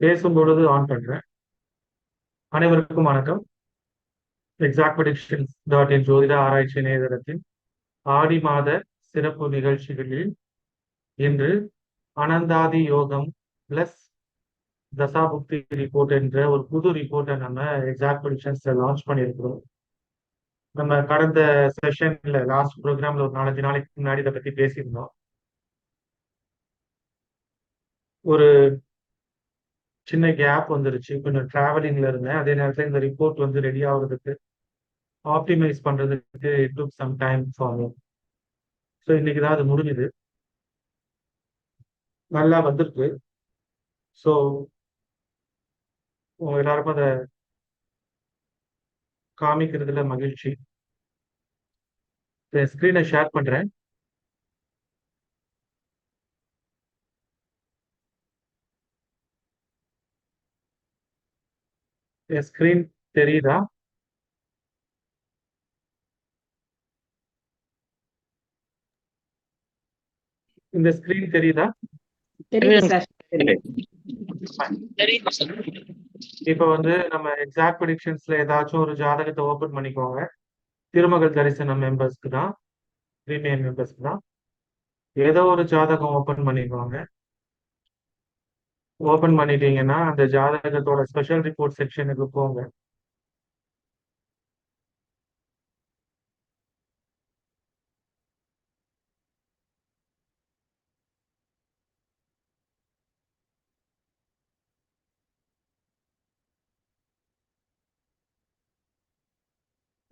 பேசும் பொழுது ஆன் பண்றேன். அனைவருக்கும் வணக்கம். எக்ஸாக்ட் ப்ரெடிக்ஷன்ஸ் டாட் இன் ஜோதிட ஆராய்ச்சி இணையதளத்தின் ஆடி மாத சிறப்பு நிகழ்ச்சிகளில் இன்று அனந்தாதி யோகம் பிளஸ் தசாபுக்தி ரிப்போர்ட் என்ற ஒரு புது ரிப்போர்ட்டை நம்ம எக்ஸாக்ட் ப்ரெடிக்ஷன்ஸ்ல லான்ச் பண்ணியிருக்கிறோம். நம்ம கடந்த செஷன்ல லாஸ்ட் ப்ரோக்ராம்ல ஒரு நாலஞ்சு நாளைக்கு முன்னாடி இதை பத்தி பேசியிருந்தோம். ஒரு சின்ன கேப் வந்துருச்சு. கொஞ்சம் டிராவலிங்ல இருந்தேன். அதே நேரத்தில் இந்த ரிப்போர்ட் வந்து ரெடி ஆகுறதுக்கு ஆப்டிமைஸ் பண்றதுக்கு it took some time for me so இன்னைக்கு தான் அது முடிஞ்சுது. நல்லா வந்திருக்கு. ஸோ உங்க எல்லாருக்கும் அதை காமிக்கிறதுல மகிழ்ச்சி. ஸ்க்ரீனை ஷேர் பண்றேன். ஸ்க்ரீன் தெரியுதா? இந்த ஸ்க்ரீன் தெரியுதா? இப்ப வந்து நம்ம எக்ஸாக்ட் ப்ரெடிக்ஷன்ஸ்ல ஏதாச்சும் ஒரு ஜாதகத்தை ஓபன் பண்ணிக்கோங்க. திருமகள் தரிசனம் மெம்பர்ஸ்க்கு தான் பிரீமியம் மெம்பர்ஸ்க்கு தான். ஏதோ ஒரு ஜாதகம் ஓபன் பண்ணிக்கோங்க. ஓபன் பண்ணிட்டீங்கன்னா அந்த ஜாதகத்தோட ஸ்பெஷல் ரிப்போர்ட் செக்ஷனுக்கு போங்க.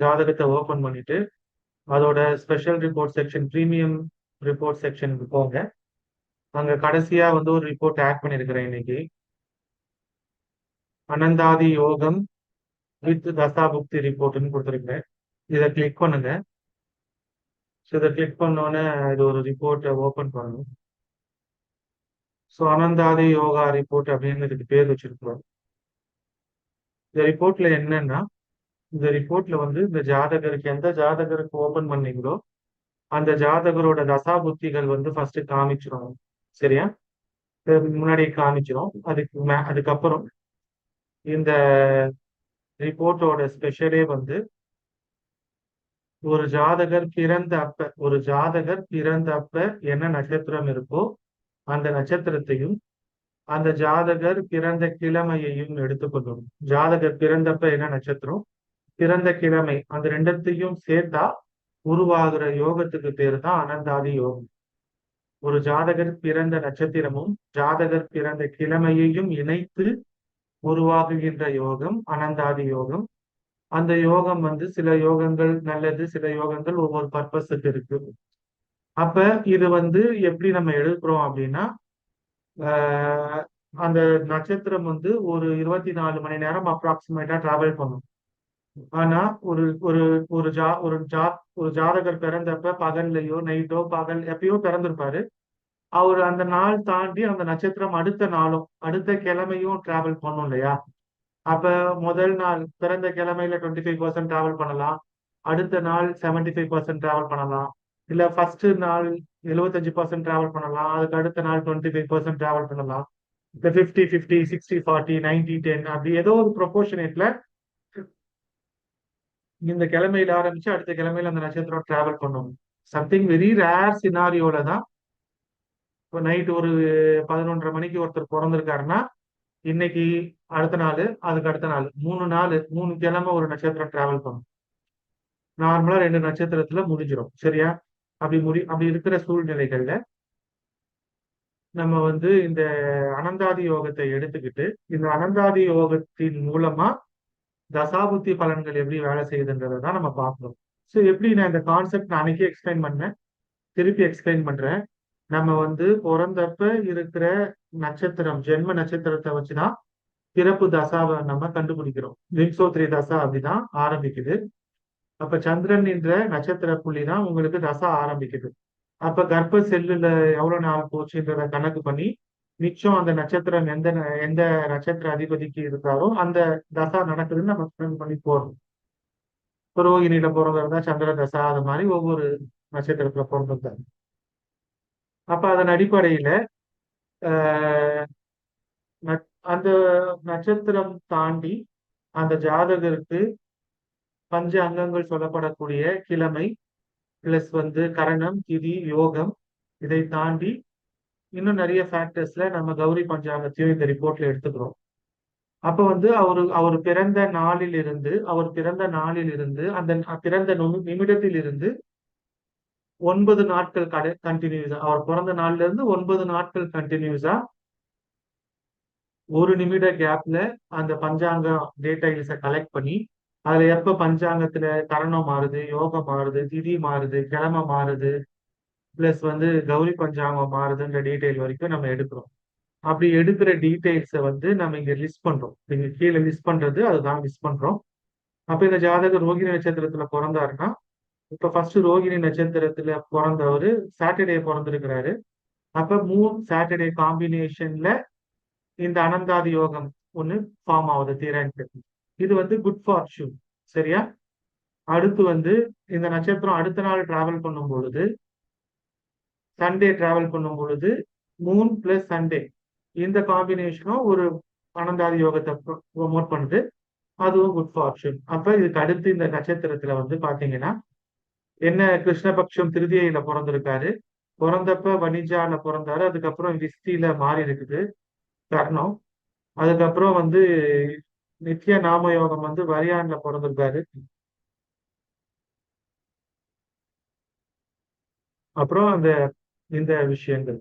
ஜாதகத்தை ஓபன் பண்ணிட்டு அதோட special report section premium report செக்ஷனுக்கு போங்க. அங்க கடைசியா வந்து ஒரு ரிப்போர்ட் ஆட் பண்ணிருக்கிறேன் இன்னைக்கு. அனந்தாதி யோகம் வித் தசாபுக்தி ரிப்போர்ட்னு கொடுத்துருக்கேன் இதை கிளிக் பண்ணுங்க. ஸோ இதை கிளிக் பண்ணோன்னே இது ஒரு ரிப்போர்ட்டை ஓப்பன் பண்ணணும். ஸோ அனந்தாதி யோகா ரிப்போர்ட் அப்படின்னு இதுக்கு பேர் வச்சிருக்கிறோம். இந்த ரிப்போர்ட்ல என்னன்னா இந்த ரிப்போர்ட்ல வந்து இந்த ஜாதகருக்கு எந்த ஜாதகருக்கு ஓபன் பண்ணீங்களோ அந்த ஜாதகரோட தசா புத்திகள் வந்து ஃபர்ஸ்ட் காமிச்சிரும். சரியா? முன்னாடி காமிச்சிடும் அதுக்கு மே அதுக்கப்புறம் இந்த ரிப்போர்ட்டோட ஸ்பெஷலே வந்து ஒரு ஜாதகர் பிறந்த அப்ப ஒரு ஜாதகர் பிறந்த அப்ப என்ன நட்சத்திரம் இருக்கோ அந்த நட்சத்திரத்தையும் அந்த ஜாதகர் பிறந்த கிழமையையும் எடுத்துக்கொள்ளணும். ஜாதகர் பிறந்தப்ப என்ன நட்சத்திரம்? பிறந்த கிழமை. அந்த ரெண்டத்தையும் சேர்த்தா உருவாகிற யோகத்துக்கு பேர் தான் அனந்தாதி யோகம். ஒரு ஜாதகர் பிறந்த நட்சத்திரமும் ஜாதகர் பிறந்த கிழமையையும் இணைத்து உருவாகுகின்ற யோகம் அனந்தாதி யோகம். அந்த யோகம் வந்து சில யோகங்கள் நல்லது சில யோகங்கள் ஒவ்வொரு பர்பஸுக்கு இருக்கு. அப்ப இது வந்து எப்படி நம்ம எடுக்கிறோம் அப்படின்னா அந்த நட்சத்திரம் வந்து ஒரு இருபத்தி நாலு மணி நேரம் அப்ராக்சிமேட்டா டிராவல் பண்ணும். ஆனா ஒரு ஒரு ஒரு ஜா ஒரு ஜா ஒரு ஜாதகர் பிறந்தப்ப பகல்லையோ நைட்டோ பகல் எப்பயோ பிறந்திருப்பாரு. அவர் அந்த நாள் தாண்டி அந்த நட்சத்திரம் அடுத்த நாளும் அடுத்த கிழமையும் டிராவல் பண்ணும் இல்லையா? அப்ப முதல் நாள் பிறந்த கிழமையில டுவெண்ட்டி ஃபைவ் பர்சன்ட் டிராவல் பண்ணலாம். அடுத்த நாள் செவன்டி ஃபைவ் பர்சன்ட் டிராவல் பண்ணலாம். இல்ல ஃபர்ஸ்ட் நாள் எழுபத்தஞ்சு பர்சன்ட் டிராவல் பண்ணலாம். அதுக்கு அடுத்த நாள் டுவெண்ட்டி ஃபைவ் பர்சன்ட் டிராவல் பண்ணலாம். இந்த fifty fifty sixty forty ninety ten அப்படி ஏதோ ஒரு ப்ரொபோஷனேட்ல இந்த கிழமையில ஆரம்பிச்சு அடுத்த கிழமையில அந்த நட்சத்திரம் டிராவல் பண்ணும். சம்திங் வெரி ரேர் சினாரியோல தான் இப்போ நைட் ஒரு பதினொன்றரை மணிக்கு ஒருத்தர் பிறந்திருக்காருன்னா இன்னைக்கு அடுத்த நாள் அதுக்கு அடுத்த நாள் மூணு நாள் மூணு கிழமை ஒரு நட்சத்திரம் டிராவல் பண்ணும். நார்மலா ரெண்டு நட்சத்திரத்துல முடிஞ்சிடும் சரியா? அப்படி முடி அப்படி இருக்கிற சூழ்நிலைகள்ல நம்ம வந்து இந்த அனந்தாதி யோகத்தை எடுத்துக்கிட்டு இந்த அனந்தாதி யோகத்தின் மூலமா தசாபுத்தி பலன்கள் எப்படி வேலை செய்யுதுன்றதை தான் நம்ம பார்க்கணும். ஸோ எப்படி நான் இந்த கான்செப்ட் நான் அன்னைக்கே எக்ஸ்பிளைன் பண்ணேன். திருப்பி எக்ஸ்பிளைன் பண்றேன். நம்ம வந்து பிறந்தப்ப இருக்கிற நட்சத்திரம் ஜென்ம நட்சத்திரத்தை வச்சுதான் பிறப்பு தசாவை நம்ம கண்டுபிடிக்கிறோம். விம்சோத்ரி தசா அப்படிதான் ஆரம்பிக்குது. அப்ப சந்திரன் என்ற நட்சத்திர புள்ளி தான் உங்களுக்கு தசா ஆரம்பிக்குது. அப்ப கர்ப்ப செல்லுல எவ்வளவு நாள் போச்சுன்றத கணக்கு பண்ணி நிச்சயம் அந்த நட்சத்திரம் எந்த எந்த நட்சத்திர அதிபதிக்கு இருக்காரோ அந்த தசா நடக்குதுன்னு நம்ம ஸ்பெண்ட் பண்ணி போறோம் ரோகிணியில பிறந்திருந்தா சந்திர தசா அது மாதிரி ஒவ்வொரு நட்சத்திரத்துல பிறந்திருந்தாரு அப்ப அதன் அடிப்படையில அந்த நட்சத்திரம் தாண்டி அந்த ஜாதகருக்கு பஞ்ச அங்கங்கள் சொல்லப்படக்கூடிய கிழமை பிளஸ் வந்து கரணம் திதி யோகம் இதை தாண்டி இன்னும் நிறைய ஃபேக்டர்ஸ்ல நம்ம கௌரி பஞ்சாங்கத்தையும் இந்த ரிப்போர்ட்ல எடுத்துக்கிறோம். அப்ப வந்து அவரு அவர் பிறந்த நாளில் இருந்து அவர் பிறந்த நாளில் இருந்து அந்த பிறந்த நிமிடத்தில் இருந்து ஒன்பது நாட்கள் கடை கண்டினியூஸா அவர் பிறந்த நாள்ல இருந்து ஒன்பது நாட்கள் கண்டினியூஸா ஒரு நிமிட கேப்ல அந்த பஞ்சாங்க டேட்டாஸை கலெக்ட் பண்ணி அதுல எப்ப பஞ்சாங்கத்துல கரணம் மாறுது யோகம் மாறுது திதி மாறுது கிழமை மாறுது பிளஸ் வந்து கௌரி பஞ்சாங்கம் மாறுதுன்ற டீட்டெயில் வரைக்கும் நம்ம எடுக்கிறோம். அப்படி எடுக்கிற டீட்டெயில்ஸை வந்து நம்ம இங்க லிஸ்ட் பண்றோம். இங்க கீழே லிஸ்ட் பண்றது அதுதான் லிஸ்ட் பண்றோம். அப்ப இந்த ஜாதகர் ரோகிணி நட்சத்திரத்துல பிறந்தாருன்னா இப்ப ஃபர்ஸ்ட் ரோகிணி நட்சத்திரத்துல பிறந்தவர் சாட்டர்டே பிறந்திருக்கிறாரு. அப்ப மூணு சாட்டர்டே காம்பினேஷன்ல இந்த அனந்தாதி யோகம் ஒண்ணு ஃபார்ம் ஆகுது தீரன்ட்டு இது வந்து குட் ஃபார்ச்சூன் சரியா? அடுத்து வந்து இந்த நட்சத்திரம் அடுத்த நாள் டிராவல் பண்ணும் பொழுது சண்டே டிராவல் பண்ணும் பொழுது மூன் பிளஸ் சண்டே இந்த காம்பினேஷனும் ஒரு அனந்தாதி யோகத்தை ப்ரொமோட் பண்ணுது. அதுவும் குட் ஃபார்ச்சூன் அப்ப இதுக்கு அடுத்து இந்த நட்சத்திரத்துல வந்து பாத்தீங்கன்னா என்ன கிருஷ்ணபக்ஷம் திருதியில பிறந்திருக்காரு. பிறந்தப்ப வணிஜால பிறந்தாரு. அதுக்கப்புறம் விஸ்தியில மாறி இருக்குது. கர்ணம் அதுக்கப்புறம் வந்து நித்ய நாம யோகம் வந்து வரியான்ல பிறந்திருக்காரு. அப்புறம் அந்த இந்த விஷயங்கள்.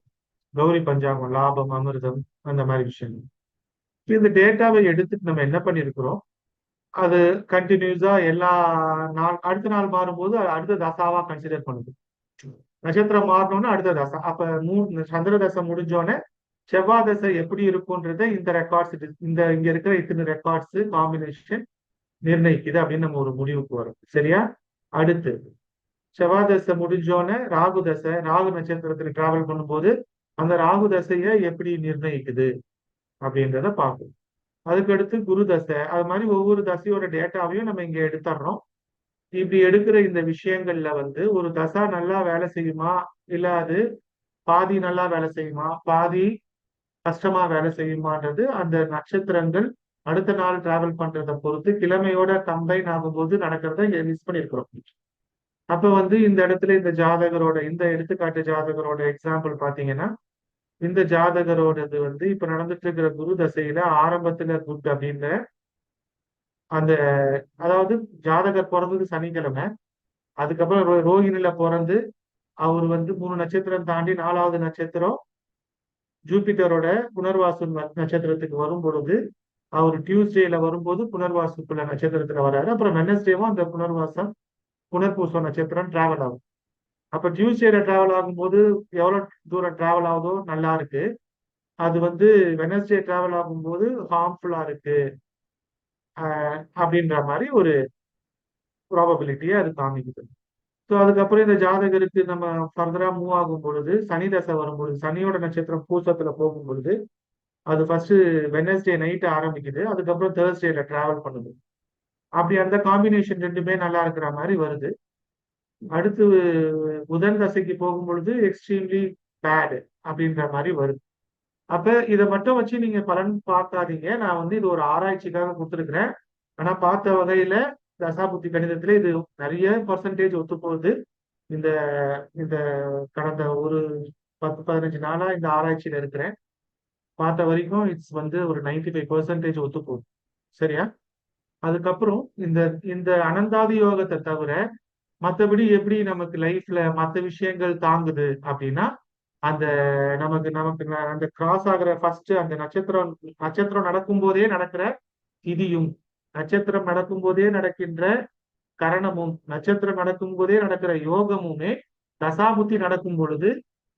கௌரி பஞ்சாங்கம் லாபம் அமிர்தம் அந்த மாதிரி விஷயங்கள். இந்த டேட்டாவை எடுத்துட்டு நம்ம என்ன பண்ணிருக்கிறோம்? அது கண்டினியூஸா எல்லா நாள் அடுத்த நாள் மாறும்போது அடுத்த தசாவா கன்சிடர் பண்ணுது. நட்சத்திரம் மாறணும்னா அடுத்த தசை. அப்ப மூணு சந்திர தசை முடிஞ்சோடனே செவ்வாய் தசை எப்படி இருக்கும்ன்றத இந்த ரெக்கார்ட்ஸ் இந்த இங்க இருக்கிற இத்தனை ரெக்கார்ட்ஸ் காம்பினேஷன் நிர்ணயிக்குது அப்படின்னு நம்ம ஒரு முடிவுக்கு வரும். சரியா? அடுத்து செவ்வாய் தசை முடிஞ்சோடனே ராகு தசை ராகு நட்சத்திரத்துல டிராவல் பண்ணும்போது அந்த ராகு தசைய எப்படி நிர்ணயிக்குது அப்படின்றத பார்க்கும் அதுக்கடுத்து குரு தசை அது மாதிரி ஒவ்வொரு தசையோட டேட்டாவையும் நம்ம இங்க எடுத்துடுறோம் இப்படி எடுக்கிற இந்த விஷயங்கள்ல வந்து ஒரு தசா நல்லா வேலை செய்யுமா? இல்ல அது பாதி நல்லா வேலை செய்யுமா? பாதி கஷ்டமா வேலை செய்யுமான்றது அந்த நட்சத்திரங்கள் அடுத்த நாள் டிராவல் பண்றதை பொறுத்து கிழமையோட கம்பைன் ஆகும்போது நடக்கிறத மிஸ் பண்ணிருக்கிறோம். அப்ப வந்து இந்த இடத்துல இந்த ஜாதகரோட இந்த எடுத்துக்காட்டு ஜாதகரோட எக்ஸாம்பிள் பாத்தீங்கன்னா இந்த ஜாதகரோடது வந்து இப்ப நடந்துட்டு இருக்கிற குரு தசையில ஆரம்பத்துல குட் அப்படின்ற அந்த அதாவது ஜாதகர் பிறந்தது சனிக்கிழமை அதுக்கப்புறம் ரோ ரோஹிணில பிறந்து அவர் வந்து மூணு நட்சத்திரம் தாண்டி நாலாவது நட்சத்திரம் ஜூபிட்டரோட புனர்வாசு நட்சத்திரத்துக்கு வரும் பொழுது அவர் டியூஸ்டேல வரும்போது புனர்வாசுக்குள்ள நட்சத்திரத்துல வராரு. அப்புறம் வெனஸ்டேவும் அந்த புனர்வாசம் புனர்பூசம் நட்சத்திரம் டிராவல் ஆகும். அப்ப டியூஸ்டேல டிராவல் ஆகும்போது எவ்வளவு தூரம் டிராவல் ஆகுதோ நல்லா இருக்கு. அது வந்து வெனஸ்டே டிராவல் ஆகும்போது ஹார்ம்ஃபுல்லா இருக்கு. அப்படின்ற மாதிரி ஒரு ப்ராபபிலிட்டியை அது காமிக்குது. ஸோ அதுக்கப்புறம் இந்த ஜாதகருக்கு நம்ம ஃபர்தரா மூவ் ஆகும் பொழுது சனி தசை வரும் பொழுது சனியோட நட்சத்திரம் பூசத்துல போகும் பொழுது அது ஃபர்ஸ்ட் வெனஸ்டே நைட் ஆரம்பிக்குது. அதுக்கப்புறம் தேர்ஸ்டேல டிராவல் பண்ணுது. அப்படி அந்த காம்பினேஷன் ரெண்டுமே நல்லா இருக்கிற மாதிரி வருது. அடுத்து புதன் தசைக்கு போகும் பொழுது எக்ஸ்ட்ரீம்லி பேடு அப்படின்ற மாதிரி வருது. அப்ப இதை மட்டும் வச்சு நீங்க பலன் பார்க்காதீங்க. நான் வந்து இது ஒரு ஆராய்ச்சிக்காக கொடுத்துருக்குறேன். ஆனா பார்த்த வகையில தசாபுத்தி கணிதத்துல இது நிறைய பர்சன்டேஜ் ஒத்து போகுது இந்த இந்த கடந்த ஒரு பத்து பதினஞ்சு நாளா இந்த ஆராய்ச்சியில இருக்கிறேன். பார்த்த வரைக்கும் இட்ஸ் வந்து ஒரு நைன்டி ஃபைவ் பர்சன்டேஜ் ஒத்து போகுது சரியா? அதுக்கப்புறம் இந்த இந்த அனந்தாதி யோகத்தை தவிர மற்றபடி எப்படி நமக்கு லைஃப்ல மற்ற விஷயங்கள் தாங்குது அப்படின்னா அந்த நமக்கு நமக்கு அந்த கிராஸ் ஆகிற ஃபர்ஸ்ட் அந்த நட்சத்திரம் நட்சத்திரம் நடக்கும் போதே நடக்கிற திதியும் நட்சத்திரம் நடக்கும் போதே நடக்கின்ற கரணமும் நட்சத்திரம் நடக்கும் போதே நடக்கிற யோகமுமே தசாபுத்தி நடக்கும் பொழுது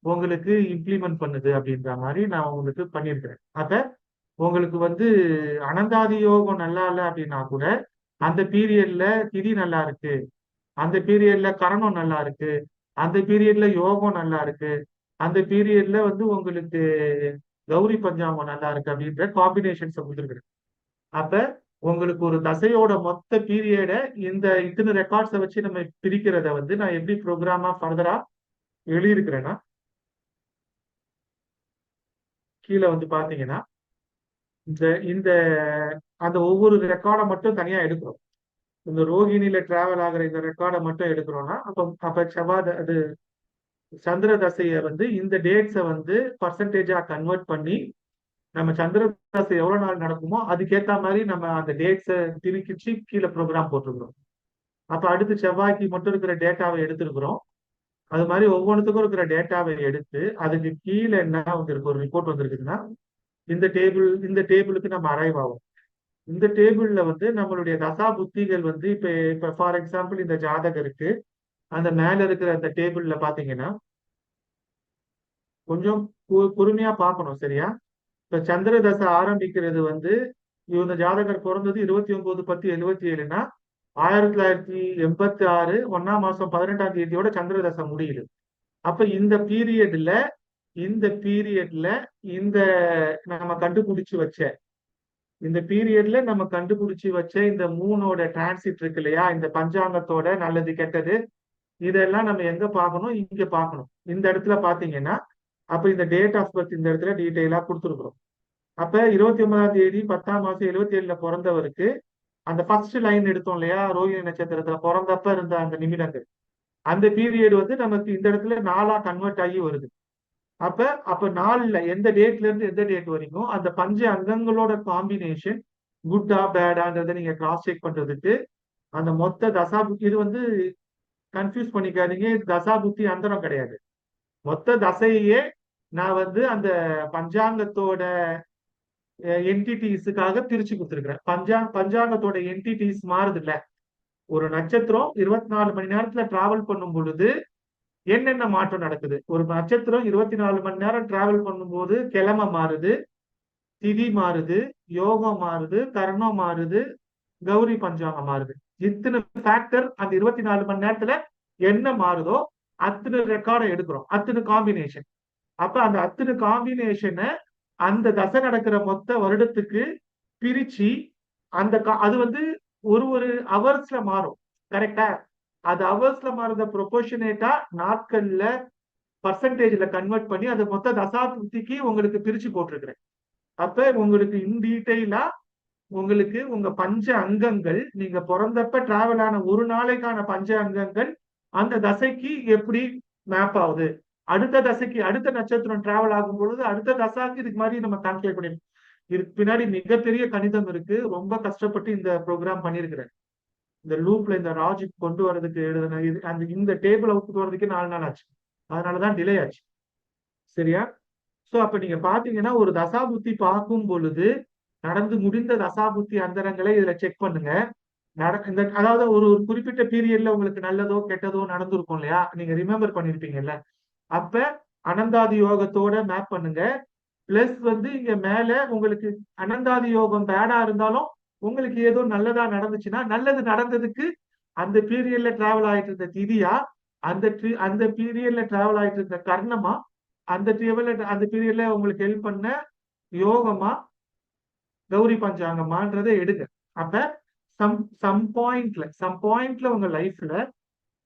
உங்களுக்கு இம்ப்ளிமெண்ட் பண்ணுது அப்படின்ற மாதிரி நான் உங்களுக்கு பண்ணியிருக்கிறேன். அப்ப உங்களுக்கு வந்து அனந்தாதி யோகம் நல்லா இல்லை அப்படின்னா கூட அந்த பீரியட்ல திதி நல்லா இருக்கு அந்த பீரியட்ல கரணம் நல்லா இருக்கு அந்த பீரியட்ல யோகம் நல்லா இருக்கு அந்த பீரியட்ல வந்து உங்களுக்கு கௌரி பஞ்சாங்கம் நல்லா இருக்கு அப்படின்ற காம்பினேஷன்ஸ் கொடுத்துருக்குறேன் அப்ப உங்களுக்கு ஒரு தசையோட மொத்த பீரியடை இந்த இத்தனை ரெக்கார்ட்ஸை வச்சு நம்ம பிரிக்கிறத வந்து நான் எப்படி ப்ரோக்ராமா ஃபர்தரா எழுதியிருக்கிறேன்னா கீழே வந்து பாத்தீங்கன்னா இந்த இந்த அந்த ஒவ்வொரு ரெக்கார்டை மட்டும் தனியா எடுக்கிறோம். இந்த ரோகிணியில டிராவல் ஆகிற இந்த ரெக்கார்டை மட்டும் எடுக்கிறோம்னா அப்ப அப்ப செவ்வாய் அது சந்திர தசையை வந்து இந்த டேட்ஸை வந்து பர்சன்டேஜா கன்வெர்ட் பண்ணி நம்ம சந்திர தசை எவ்வளவு நாள் நடக்குமோ அதுக்கேத்த மாதிரி நம்ம அந்த டேட்ஸை திருக்கிச்சு கீழே ப்ரோக்ராம் போட்டிருக்கிறோம் அப்ப அடுத்து செவ்வாய்க்கு மட்டும் இருக்கிற டேட்டாவை எடுத்திருக்கிறோம். அது மாதிரி ஒவ்வொன்றுத்துக்கும் இருக்கிற டேட்டாவை எடுத்து அதுக்கு கீழே என்ன வந்திருக்கு ஒரு ரிப்போர்ட் வந்திருக்குதுன்னா இந்த டேபிள் இந்த டேபிளுக்கு நம்ம அரைவ் ஆகும் இந்த டேபிள்ல வந்து நம்மளுடைய தசா புத்திகள் வந்து இப்ப இப்ப ஃபார் எக்ஸாம்பிள் இந்த ஜாதகருக்கு அந்த மேல இருக்கிற அந்த டேபிள்ல பாத்தீங்கன்னா கொஞ்சம் பொறுமையா பார்க்கணும் சரியா? இப்ப சந்திர தசை ஆரம்பிக்கிறது வந்து இவங்க ஜாதகர் பிறந்தது இருபத்தி ஒன்பது பத்து எழுபத்தி ஏழுனா ஆயிரத்தி தொள்ளாயிரத்தி எண்பத்தி ஆறு ஒன்னாம் மாசம் பதினெட்டாம் தேதியோட சந்திர தசை முடியுது. அப்ப இந்த பீரியட்ல இந்த பீரியட்ல இந்த நம்ம கண்டுபிடிச்சு வச்ச இந்த பீரியட்ல நம்ம கண்டுபிடிச்சு வச்ச இந்த மூணோட டிரான்சிட் இருக்கு இல்லையா? இந்த பஞ்சாங்கத்தோட நல்லது கெட்டது இதெல்லாம் நம்ம எங்க பார்க்கணும்? இங்க பார்க்கணும். இந்த இடத்துல பாத்தீங்கன்னா அப்ப இந்த டேட் ஆஃப் பர்த் இந்த இடத்துல டீட்டெயிலா கொடுத்துருக்குறோம். அப்ப இருபத்தி ஒன்பதாம் தேதி பத்தாம் மாசம் எழுபத்தி ஏழுல பிறந்தவருக்கு அந்த ஃபர்ஸ்ட் லைன் எடுத்தோம் இல்லையா? ரோஹிணி நட்சத்திரத்துல பிறந்தப்ப இருந்த அந்த நிமிடங்கள். அந்த பீரியட் வந்து நமக்கு இந்த இடத்துல நாளா கன்வெர்ட் ஆகி வருது. அப்ப அப்ப நாளில் எந்த டேட்ல இருந்து எந்த டேட் வரைக்கும் அந்த பஞ்ச அங்கங்களோட காம்பினேஷன் குட்டா பேடான்றதை நீங்க கிராஸ் செக் பண்றதுக்கு அந்த மொத்த தசா புத்தி இது வந்து கன்ஃபியூஸ் பண்ணிக்காதீங்க. தசா புத்தி அந்தரம் கிடையாது. மொத்த தசையே நான் வந்து அந்த பஞ்சாங்கத்தோட என்டிடிஸுக்காக பிரிச்சு கொடுத்துருக்குறேன். பஞ்சா பஞ்சாங்கத்தோட என்டிடிஸ் மாறுது இல்ல ஒரு நட்சத்திரம் இருபத்தி நாலு மணி நேரத்துல டிராவல் பண்ணும் பொழுது என்னென்ன மாற்றம் நடக்குது? ஒரு நட்சத்திரம் இருபத்தி நாலு மணி நேரம் டிராவல் பண்ணும்போது கிழமை மாறுது திதி மாறுது யோகம் மாறுது கர்ணம் மாறுது கௌரி பஞ்சாங்கம் மாறுது. இத்தனை ஃபேக்டர் அந்த இருபத்தி நாலு மணி நேரத்துல என்ன மாறுதோ அத்தனை ரெக்கார்டை எடுக்கிறோம். அத்தனை காம்பினேஷன் அப்ப அந்த அத்தனை காம்பினேஷனை அந்த தசை நடக்கிற மொத்த வருடத்துக்கு பிரிச்சு அந்த அது வந்து ஒரு ஒரு அவர்ஸ்ல மாறும். கரெக்டா அது அவர்ஸ்ல மாறுத ப்ரொபோர்ஷனேட்டா நாட்கள்ல பர்சன்டேஜ்ல கன்வெர்ட் பண்ணி அது மொத்த தசாப்திக்கு உங்களுக்கு பிரிச்சு போட்டிருக்கிறேன். அப்ப உங்களுக்கு இன் டீட்டெயிலா உங்களுக்கு உங்க பஞ்ச அங்கங்கள் நீங்க பிறந்தப்ப டிராவல் ஆன ஒரு நாளைக்கான பஞ்ச அங்கங்கள் அந்த தசைக்கு எப்படி மேப் ஆகுது? அடுத்த தசைக்கு அடுத்த நட்சத்திரம் டிராவல் ஆகும் பொழுது அடுத்த தசாக்கு இதுக்கு மாதிரி நம்ம கால்குலேட் பண்ணி இதுக்கு பின்னாடி மிகப்பெரிய கணிதம் இருக்கு. ரொம்ப கஷ்டப்பட்டு இந்த ப்ரோக்ராம் பண்ணிருக்கிறேன் இந்த லூப்ல இந்த லாஜிக் கொண்டு வரதுக்கு எழுதுன இது அந்த இந்த டேபிள் அவுட் வரதுக்கே நாலு நாள் ஆச்சு. அதனாலதான் டிலே ஆச்சு. சரியா? சோ அப்ப நீங்க பாத்தீங்கன்னா ஒரு தசாபுத்தி பார்க்கும் பொழுது நடந்து முடிந்த தசாபுத்தி அந்தரங்களை இதுல செக் பண்ணுங்க. இந்த அதாவது ஒரு ஒரு குறிப்பிட்ட பீரியட்ல உங்களுக்கு நல்லதோ கெட்டதோ நடந்திருக்கும் இல்லையா? நீங்க ரிமெம்பர் பண்ணிருப்பீங்கல்ல. அப்ப அனந்தாதி யோகத்தோட மேப் பண்ணுங்க. பிளஸ் வந்து இங்க மேல உங்களுக்கு அனந்தாதி யோகம் பேடா இருந்தாலும் உங்களுக்கு ஏதோ நல்லதா நடந்துச்சுன்னா நல்லது நடந்ததுக்கு அந்த பீரியட்ல டிராவல் ஆயிட்டு இருந்த திதியா அந்த அந்த பீரியட்ல டிராவல் ஆயிட்டு இருந்த கர்ணமா அந்த டிராவல் அந்த பீரியட்ல உங்களுக்கு ஹெல்ப் பண்ண யோகமா கௌரி பஞ்சாங்கமான்றதை எடுங்க. அப்ப சம் சம் பாயிண்ட்ல சம் பாயிண்ட்ல உங்க லைஃப்ல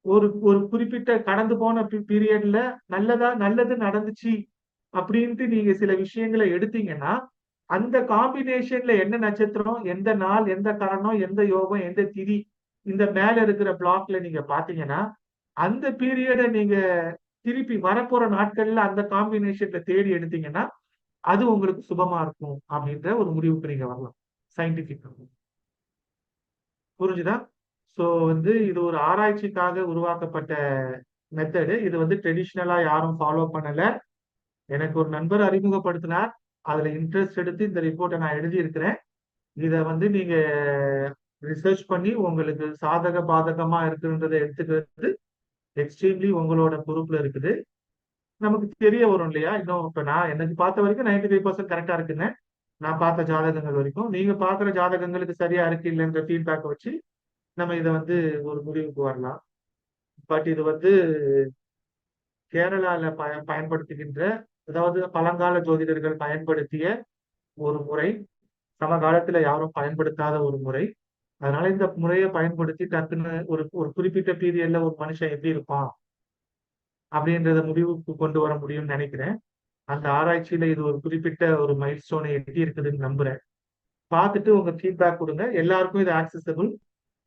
ஒரு ஒரு குறிப்பிட்ட கடந்து போன பீரியட்ல நல்லதா நல்லது நடந்துச்சு அப்படின்ட்டு நீங்க சில விஷயங்களை எடுத்தீங்கன்னா அந்த காம்பினேஷன்ல என்ன நட்சத்திரம் எந்த நாள் எந்த கரணம் எந்த யோகம் எந்த திதி இந்த மேல இருக்கிற பிளாக்ல நீங்க பாத்தீங்கன்னா அந்த பீரியடை நீங்க திருப்பி வரப்போற நாட்கள்ல அந்த காம்பினேஷன்ல தேடி எடுத்தீங்கன்னா அது உங்களுக்கு சுபமா இருக்கும் அப்படின்ற ஒரு முடிவுக்கு நீங்க வரலாம். சயின்டிபிக் புரிஞ்சுதா? ஸோ வந்து இது ஒரு ஆராய்ச்சிக்காக உருவாக்கப்பட்ட மெத்தடு இது வந்து ட்ரெடிஷ்னலா யாரும் ஃபாலோ பண்ணல. எனக்கு ஒரு நண்பர் அறிமுகப்படுத்தினார். அதுல இன்ட்ரெஸ்ட் எடுத்து இந்த ரிப்போர்ட்டை நான் எழுதியிருக்கிறேன். இதை வந்து நீங்க ரிசர்ச் பண்ணி உங்களுக்கு சாதக பாதகமா இருக்குன்றதை எடுத்துக்கிறது எக்ஸ்ட்ரீம்லி உங்களோட பொறுப்புல இருக்குது. நமக்கு தெரிய வரும் இல்லையா? இன்னும் இப்ப நான் எனக்கு பார்த்த வரைக்கும் நைன்டி ஃபைவ் பர்சன்ட் கரெக்டா இருக்குங்க. நான் பார்த்த ஜாதகங்கள் வரைக்கும். நீங்க பாக்குற ஜாதகங்களுக்கு சரியா இருக்கு இல்லைன்ற ஃபீட்பேக் வச்சு நம்ம இதை வந்து ஒரு முடிவுக்கு வரலாம். பட் இது வந்து கேரளால பய பயன்படுத்துகின்ற அதாவது பழங்கால ஜோதிடர்கள் பயன்படுத்திய ஒரு முறை சமகாலத்துல யாரும் பயன்படுத்தாத ஒரு முறை. அதனால இந்த முறையை பயன்படுத்தி டக்குன்னு ஒரு ஒரு குறிப்பிட்ட பீரியட்ல ஒரு மனுஷன் எப்படி இருப்பான்? அப்படின்றத முடிவுக்கு கொண்டு வர முடியும்னு நினைக்கிறேன். அந்த ஆராய்ச்சியில இது ஒரு குறிப்பிட்ட ஒரு மைல் ஸ்டோனை எட்டி இருக்குதுன்னு நம்புறேன். பார்த்துட்டு உங்க ஃபீட்பேக் கொடுங்க. எல்லாருக்கும் இது ஆக்சசபிள்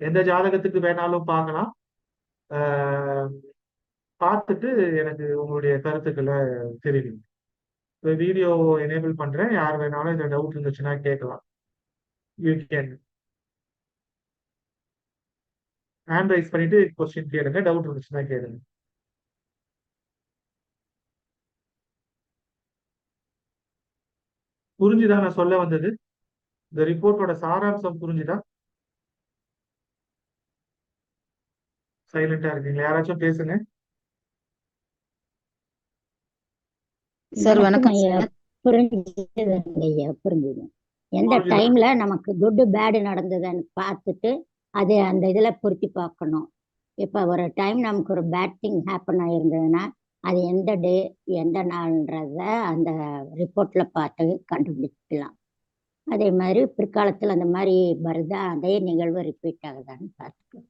எந்த ஜாதகத்துக்கு வேணாலும் பார்க்கலாம். பார்த்துட்டு எனக்கு உங்களுடைய கருத்துக்களை தெரிவிங்க. இந்த வீடியோ எனேபிள் பண்றேன். யார் வேணாலும் இந்த டவுட் இருந்துச்சுன்னா கேட்கலாம். யூ கேன் ஹேண்ட் ரைஸ் பண்ணிட்டு கொஸ்டின் கேளுங்க. டவுட் இருந்துச்சுன்னா கேளுங்க. புரிஞ்சுதா? நான் சொல்ல வந்தது. இந்த ரிப்போர்ட்டோட சாராம்சம் புரிஞ்சுதா? சைலண்டா இருக்கீங்களா? யாராச்சும் பேசுங்க. சார் வணக்கம் புரிஞ்சுதுங்க ஐயா. புரிஞ்சுது எந்த? டைம்ல நமக்கு குட் பேடு நடந்ததுன்னு பார்த்துட்டு அது அந்த இதுல பொருத்தி பார்க்கணும். இப்போ ஒரு டைம் நமக்கு ஒரு பேட் திங் ஹேப்பன் ஆயிருந்ததுன்னா அது எந்த டே எந்த நாள்ன்றத அந்த ரிப்போர்ட்ல பார்த்து கண்டுபிடிக்கலாம். அதே மாதிரி பிற்காலத்துல அந்த மாதிரி வருதா அதே நிகழ்வு ரிப்பீட் ஆகுதான்னு பார்த்துக்கலாம்.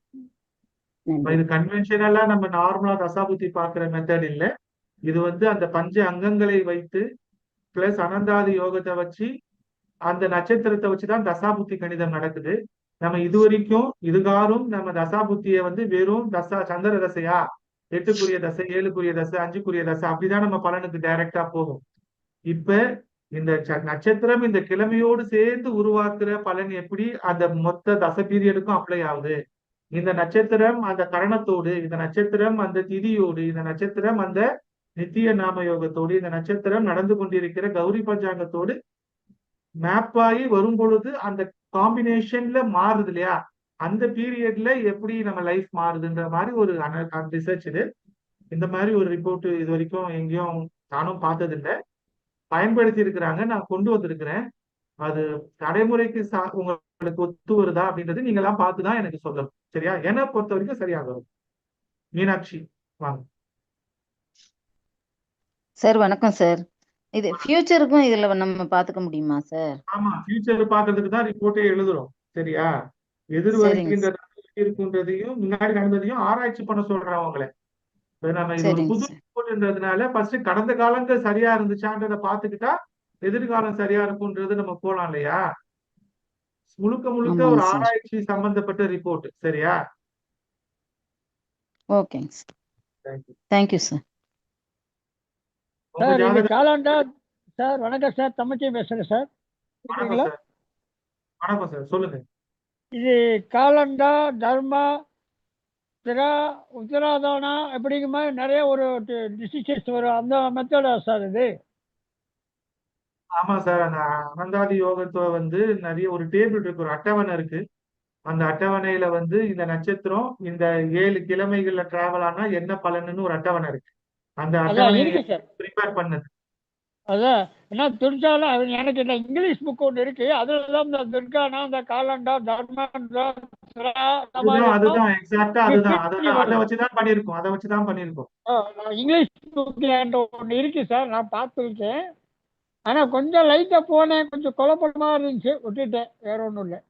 இது கன்வென்ஷனலா நம்ம நார்மலா தசாபுத்தி பாக்குற மெத்தட் இல்ல. இது வந்து அந்த பஞ்ச அங்கங்களை வைத்து பிளஸ் அனந்தாதி யோகத்தை வச்சு அந்த நட்சத்திரத்தை வச்சுதான் தசாபுத்தி கணிதம் நடக்குது. நம்ம இது வரைக்கும் இதுகாரும் நம்ம தசாபுத்திய வந்து வெறும் தசா சந்திர தசையா? எட்டுக்குரிய தசை ஏழுக்குரிய தசை அஞ்சுக்குரிய தசை அப்படிதான் நம்ம பலனுக்கு டைரக்டா போகும். இப்ப இந்த ச- நட்சத்திரம் இந்த கிழமையோடு சேர்ந்து உருவாக்குற பலன் எப்படி? அந்த மொத்த தசை பீரியடுக்கும் அப்ளை ஆகுது. இந்த நட்சத்திரம் அந்த கரணத்தோடு இந்த நட்சத்திரம் அந்த திதியோடு இந்த நட்சத்திரம் அந்த நித்திய நாம யோகத்தோடு இந்த நட்சத்திரம் நடந்து கொண்டிருக்கிற கௌரி பஞ்சாங்கத்தோடு மேப் ஆகி வரும் பொழுது அந்த காம்பினேஷன்ல மாறுது இல்லையா? அந்த பீரியட்ல எப்படி நம்ம லைஃப் மாறுதுன்ற மாதிரி ஒரு ரிசர்ச் இது. இந்த மாதிரி ஒரு ரிப்போர்ட் இது வரைக்கும் எங்கேயும் நானும் பார்த்தது இல்ல பயன்படுத்தி இருக்கிறாங்க நான் கொண்டு வந்திருக்கிறேன். அது நடைமுறைக்கு சா உங்களுக்கு ஒத்து வருதா அப்படின்றது நீங்க எல்லாம் பார்த்துதான் எனக்கு சொல்லணும். சரியா? என்னை பொறுத்த வரைக்கும் சரியாக வரும். மீனாட்சி வாங்க. சார் வணக்கம் சார். இது ஃபியூச்சருக்கும் இதுல நம்ம பாத்துக்க முடியுமா சார்? ஆமா ஃபியூச்சர் பாக்குறதுக்கு தான் ரிப்போர்ட்டே எழுதுறோம். சரியா? எதிர் சரிங்க வருகின்றது இருக்குன்றதையும் முன்னாடி நடந்ததையும் ஆராய்ச்சி பண்ண சொல்றேன் அவங்கள நம்ம இது புது ரிப்போர்ட்ன்றதுனால ஃபர்ஸ்ட் கடந்த காலங்கள் சரியா இருந்துச்சான்றத பாத்துக்கிட்டா எதிர்காலம் சரியா இருக்கும்ன்றது நம்ம போலாம் இல்லையா? முழுக்க முழுக்க ஒரு ஆராய்ச்சி சம்பந்தப்பட்ட ரிப்போர்ட். சரியா? ஓகேங்க சார். தேங்க்யூ சார் சார் இது காலாண்டா சார் வணக்கம் சார் தமிழ்ச்சி பேசுறேன் சார். வணக்கம் சார். சொல்லுங்க. இது காலண்டா தர்மா திரா உத்தராதானா அப்படிங்கிற மாதிரி நிறைய ஒரு டிசிஷன்ஸ் வரும். அந்த மெத்தடா சார் இது? ஆமா சார் அந்த அனந்தாதி யோகத்தை வந்து நிறைய ஒரு டேபிள் இருக்கு ஒரு அட்டவணை இருக்கு. அந்த அட்டவணையில வந்து இந்த நட்சத்திரம் இந்த ஏழு கிழமைகள்ல டிராவல் ஆனா என்ன பலனுன்னு ஒரு அட்டவணை இருக்கு. அந்த ப்ரிப்பேர் பண்ணது. அதான் என்ன துர்கால அது எனக்கு இந்த இங்கிலீஷ் புக் ஒன்று இருக்கு. அதுல தான் இந்த துர்கானா இந்த காலண்டா தர்மா திரா இந்த மாதிரி அதுதான் எல்லாம் அதுதான் எக்ஸாக்டா அதுதான். fit பண்ணி அதுதான் அதை வருது வச்சுதான் பண்ணியிருக்கோம் அதை வச்சுதான் பண்ணியிருக்கோம். ஆ, நான் இங்கிலீஷ் புக் என்கிட்ட ஒன்று இருக்கு சார் நான் பார்த்துருக்கேன். ஆனால் கொஞ்சம் லைட்டாக போனேன் கொஞ்சம் குழப்பமா இருந்துச்சு விட்டுட்டேன் வேற ஒன்றும் இல்லை.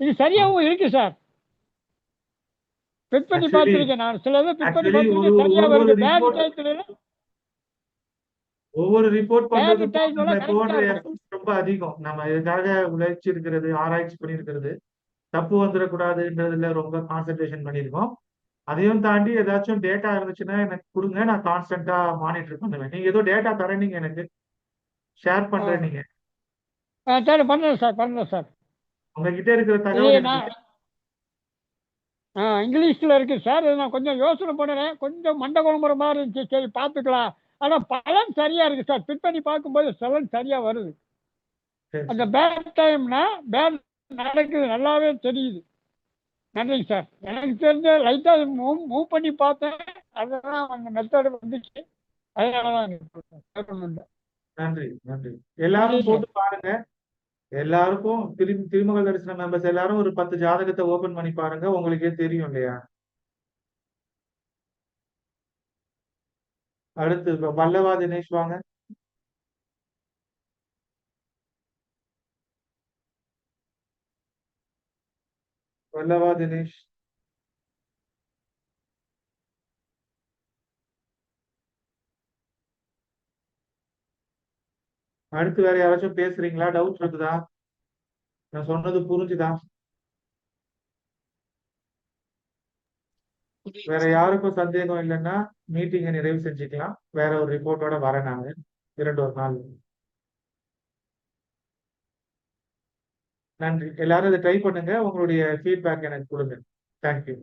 இது சரியாகவும் இருக்கு சார். ஃபிட் பண்ணி பார்த்துருக்கேன் நான். சிலது ஃபிட் பண்ணி பார்த்துருக்கேன். சரியா வருது. ரிப்போர்ட் டைத்துல ஒவ்வொரு ரிப்போர்ட் போடுற எஃபர்ட்ஸ் ரொம்ப அதிகம். நம்ம இதுக்காக உழைச்சி இருக்கிறது ஆராய்ச்சி பண்ணியிருக்கிறது தப்பு வந்துடக்கூடாதுன்றதுல ரொம்ப கான்சென்ட்ரேஷன் பண்ணியிருக்கோம். அதையும் தாண்டி ஏதாச்சும் டேட்டா இருந்துச்சுன்னா எனக்கு கொடுங்க. நான் கான்ஸ்டன்டா மானிட்டர் பண்ணுவேன். நீங்க ஏதோ டேட்டா தரீங்க எனக்கு. ஷேர் பண்றேன் நீங்க. சரி பண்ணுறேன் சார் பண்ணுறேன் சார். உங்ககிட்ட இருக்கிற தகவல் ஆ இங்கிலீஷில் இருக்கு. சார் இது நான் கொஞ்சம் யோசனை பண்ணுறேன். கொஞ்சம் மண்டை குழம்புற மாதிரி இருந்துச்சு. சரி பார்த்துக்கலாம். ஆனால் பலன் சரியா இருக்கு சார். ஃபிட் பண்ணி பார்க்கும்போது பலன் சரியா வருது. அந்த பேட் டைம்னா பேட் நடக்குது. நல்லாவே தெரியுது. நன்றிங்க சார். எனக்கு தெரிஞ்ச லைட்டாக மூவ் மூவ் பண்ணி பார்த்தேன். அதெல்லாம் அந்த மெத்தடு வந்துச்சு. அதனால தான் நன்றி நன்றி. எல்லாரும் போட்டு பாருங்க. எல்லாருக்கும் திரு திருமகள் தரிசன மெம்பர்ஸ் எல்லாரும் ஒரு பத்து ஜாதகத்தை ஓபன் பண்ணி பாருங்க. உங்களுக்கே தெரியும் இல்லையா? அடுத்து பல்லவா தினேஷ் வாங்க. பல்லவா தினேஷ். அடுத்து வேற யாராச்சும் பேசுறீங்களா? டவுட் இருக்குதா நான் சொன்னது புரிஞ்சுதா? வேற யாருக்கும் சந்தேகம் இல்லைன்னா மீட்டிங்கை நிறைவு செஞ்சுக்கலாம். வேற ஒரு ரிப்போர்ட்டோட வரேன் நான். இரண்டு ஒரு நாள். நன்றி. எல்லாரும் இதை ட்ரை பண்ணுங்க. உங்களுடைய ஃபீட்பேக் எனக்கு கொடுங்க. தேங்க்யூ